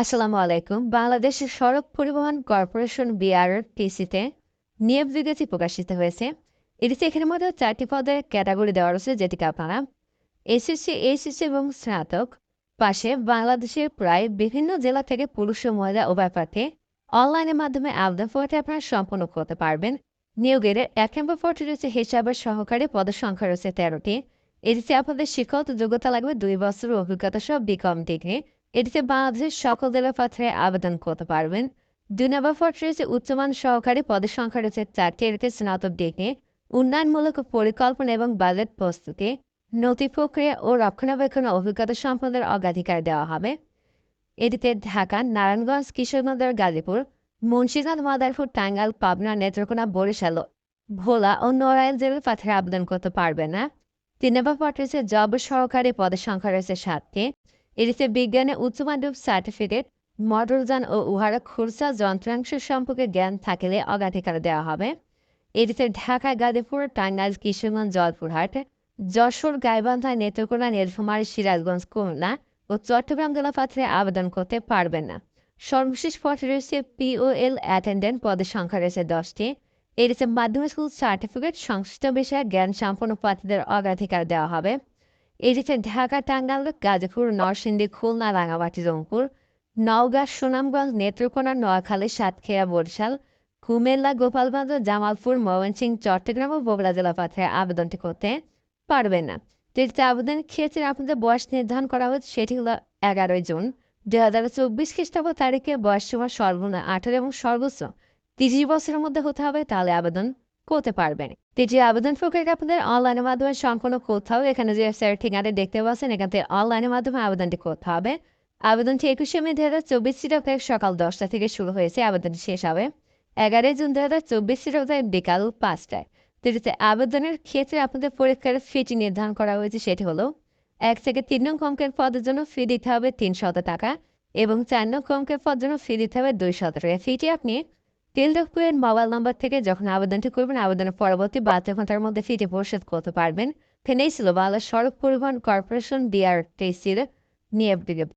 আসসালামু আলাইকুম। বাংলাদেশের সড়ক পরিবহন কর্পোরেশন বিআরটিসিতে নিয়োগ বিজ্ঞপ্তি প্রকাশিত হয়েছে। এটিতে এখানের মধ্যে চারটি পদের ক্যাটাগরি দেওয়া রয়েছে, যেটিকে আপনারা এসএসসি, এইচএসসি এবং স্নাতক পাশে বাংলাদেশের প্রায় বিভিন্ন জেলা থেকে পুরুষ ও মহিলা উভয় প্রার্থী অনলাইনের মাধ্যমে আবেদন করতে আপনারা সম্পন্ন করতে পারবেন। নিয়োগের এক নম্বর পদটি রয়েছে হিসাবের সহকারী, পদের সংখ্যা রয়েছে তেরোটি। এটিতে আপনাদের শিক্ষক যোগ্যতা লাগবে দুই বছর অভিজ্ঞতা সহ বিকম ডিগ্রি। এটিতে বাংলাদেশের সকল জেলা পাত্রে আবেদন করতে পারবেন। দুই নম্বর পদ উচ্চমান সহকারী পদের সংখ্যা রয়েছে চারটি। এটিতে স্নাতক ডিগ্রি, উন্নয়নমূলক পরিকল্পনা এবং বাজেট প্রস্তুতি, নথি প্রক্রিয়া ও রক্ষণাবেক্ষণ অভিজ্ঞতা সম্পন্নের অগ্রাধিকার দেওয়া হবে। এটিতে ঢাকা, নারায়ণগঞ্জ কিশোরগঞ্জ গাজীপুর, মুন্সিগঞ্জ, মাদারপুর, টাঙ্গাইল, পাবনা, নেত্রকোনা, বরিশাল, ভোলা ও নড়াইল জেলার পাথরে আবেদন করতে পারবে না। তিন নম্বর পদ জব সহকারী পদের সংখ্যা রয়েছে সাতটি। এটিতে বিজ্ঞানে উচ্চ মাধ্যমিক সার্টিফিকেট মডেলযান ও উহারা খুরসা যন্ত্রাংশ সম্পর্কে জ্ঞান থাকলে অগ্রাধিকার দেওয়া হবে। এটিতে ঢাকা, গাজীপুর, টাঙ্গাইল, কিশোরগঞ্জ, জয়পুরহাট, যশোর, গাইবান্ধা, নেত্রকোনা, নীলফামারী, সিরাজগঞ্জ, খুলনা ও চট্টগ্রাম জেলা পাত্রে আবেদন করতে পারবেন না। সর্বশেষ পথে রয়েছে পিওএল অ্যাটেন্ডেন্ট পদের সংখ্যা রয়েছে দশটি। এটিতে মাধ্যমিক স্কুল সার্টিফিকেট, সংশ্লিষ্ট বিষয়ে জ্ঞান সম্পন্ন প্রার্থীদের অগ্রাধিকার দেওয়া হবে। এটিতে ঢাকা টাঙ্গাল গাজীপুর নরসিংদী খুলনা রাঙামাটি রংপুর নওগাঁ সুনামগঞ্জ নেত্রকোনা নোয়াখালী সাতক্ষীরা বরিশাল কুমিল্লা গোপালগঞ্জ জামালপুর ময়মনসিংহ চট্টগ্রাম ও বগুড়া জেলা পাত্রে আবেদনটি করতে পারবেন না যেটিতে আবেদন ক্ষেত্রে আপনাদের বয়স নির্ধারণ করা হয়েছে সেটি হলো এগারোই জুন দুই হাজার চব্বিশ খ্রিস্টাব্দ তারিখে বয়স সীমা সর্বনিম্ন আঠারো এবং সর্বোচ্চ তিরিশ বছরের মধ্যে হতে হবে তাহলে আবেদন করতে পারবেন। তৃতীয় আবেদন প্রক্রিয়া আপনাদের অনলাইনের মাধ্যমে সম্পূর্ণ করতে হবে। এখানে যে ওয়েবসাইট ঠিকানা দেখতে পাচ্ছেন, এখান থেকে অনলাইনের মাধ্যমে আবেদনটি করতে হবে। আবেদনটি একুশে মে দু হাজার চব্বিশ তারিখ সকাল দশটা থেকে শুরু হয়েছে। আবেদনটি শেষ হবে এগারোই জুন দু হাজার চব্বিশ তারিখ বিকাল পাঁচটায়। তৃতীয়তে আবেদনের ক্ষেত্রে আপনাদের পরীক্ষার ফিটি নির্ধারণ করা হয়েছে। সেটি হলো এক থেকে তিন নং কমকের পদের জন্য ফি দিতে হবে তিনশত টাকা এবং চার নং কমকের পদের জন্য ফি দিতে হবে দুইশত টাকা। ফিটি আপনি টেলডকুয়ের মোবাইল নম্বর থেকে যখন আবেদনটি করবেন, আবেদনের পরবর্তী বাহাত্তর ঘণ্টার মধ্যে ফিটি পরিশোধ করতে পারবেন। ফেনেই ছিল বাংলাদেশ সড়ক পরিবহন কর্পোরেশন বিআরটিসির নিয়োগ বিজ্ঞপ্তি।